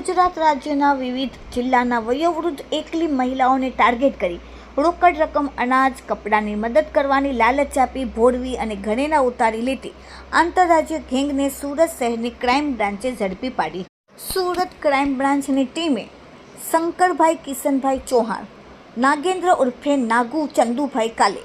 ગુજરાત રાજ્યના વિવિધ જિલ્લાના વયોવૃદ્ધ એકલી મહિલાઓને ટાર્ગેટ કરી રોકડ રકમ, અનાજ, કપડાની મદદ કરવાની લાલચ આપી ભોળવી અને ઘરેણા ઉતારી લેતી આંતરરાજ્ય ગેંગને સુરત શહેરની ક્રાઇમ બ્રાન્ચે ઝડપી પાડી. સુરત ક્રાઇમ બ્રાન્ચની ટીમે શંકરભાઈ કિશનભાઈ ચૌહાણ, નાગેન્દ્ર ઉર્ફે નાગુ ચંદુભાઈ કાલે,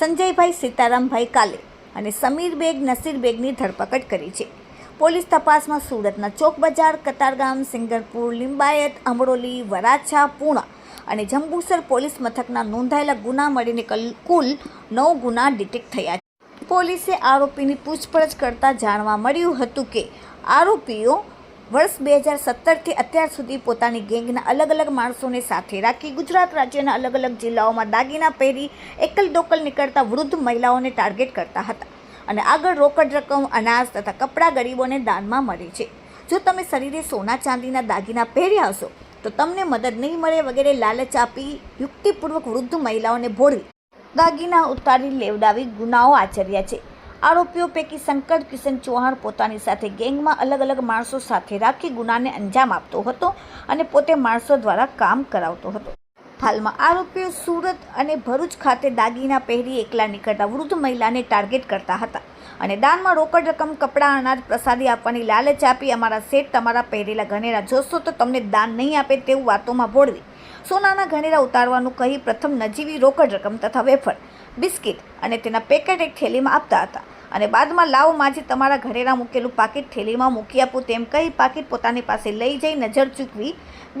સંજયભાઈ સીતારામભાઈ કાલે અને સમીર બેગ નસીર બેગની ધરપકડ કરી છે. પોલીસ તપાસમાં સુરતના ચોક બજાર, કતારગામ, સિંગરપુર, લિંબાયત, અમરોલી, વરાછા, પૂણા અને જંબુસર પોલીસ મથકના નોંધાયેલા ગુના મળીને કલ- નવ ગુના ડિટેક્ટ થયા છે. પોલીસે આરોપીની પૂછપરછ કરતાં જાણવા મળ્યું હતું કે, આરોપીઓ વર્ષ બે હજાર સત્તરથી અત્યાર સુધી પોતાની ગેંગના અલગ અલગ માણસોને સાથે રાખી ગુજરાત રાજ્યના અલગ અલગ જિલ્લાઓમાં દાગીના પહેરી એકલ દોકલ નીકળતા વૃદ્ધ મહિલાઓને ટાર્ગેટ કરતા હતા. અને આગળ રોકડ રકમ, અનાજ તથા કપડાં ગરીબોને દાનમાં મળે છે. જો તમે શરીરે સોના ચાંદીના દાગીના પહેર્યા હશો, તો તમને મદદ નહીં મળે વગેરે લાલચ આપી યુક્તિપૂર્વક વૃદ્ધ મહિલાઓને ભોળવી. દાગીના ઉતારી લેવડાવી ગુનાઓ આચર્યા છે. આરોપીઓ પૈકી શંકર કિશન ચૌહાણ પોતાની સાથે ગેંગમાં અલગ અલગ માણસો સાથે રાખી ગુનાને અંજામ આપતો હતો અને પોતે માણસો દ્વારા કામ કરાવતો હતો. હાલમાં આરોપીઓ સુરત અને ભરૂચ ખાતે દાગીના પહેરી એકલા નીકળતા વૃદ્ધ મહિલાને ટાર્ગેટ કરતા હતા. અને દાનમાં રોકડ રકમ, કપડાં, અનાજ પ્રસાદી આપવાની લાલચ આપી અમારા સેટ તમારા પહેરેલા ઘનેરા જોશો તો તમને દાન નહીં આપે તેવું વાતોમાં ભોળવી. સોનાના ઘનેરા ઉતારવાનું કહી પ્રથમ નજીવી રોકડ રકમ તથા વેફર, બિસ્કિટ અને તેના પેકેટ એક થેલીમાં આપતા હતા. અને બાદમાં લાવો માજી તમારા ઘરેરા મૂકેલું પાકીટ થેલીમાં મૂકી આપું તેમ કહી પાકીટ પોતાની પાસે લઈ જઈ નજર ચૂકવી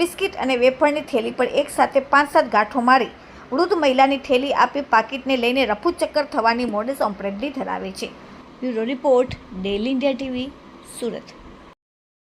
બિસ્કિટ અને વેફરની થેલી પર એકસાથે પાંચ સાત ગાંઠો મારી વૃદ્ધ મહિલાની થેલી આપી પાકીટને લઈને રફુ ચક્કર થવાની મોડેસ ઓમ્પ્રેડલી ધરાવે છે. Bureau report daily India TV, Surat.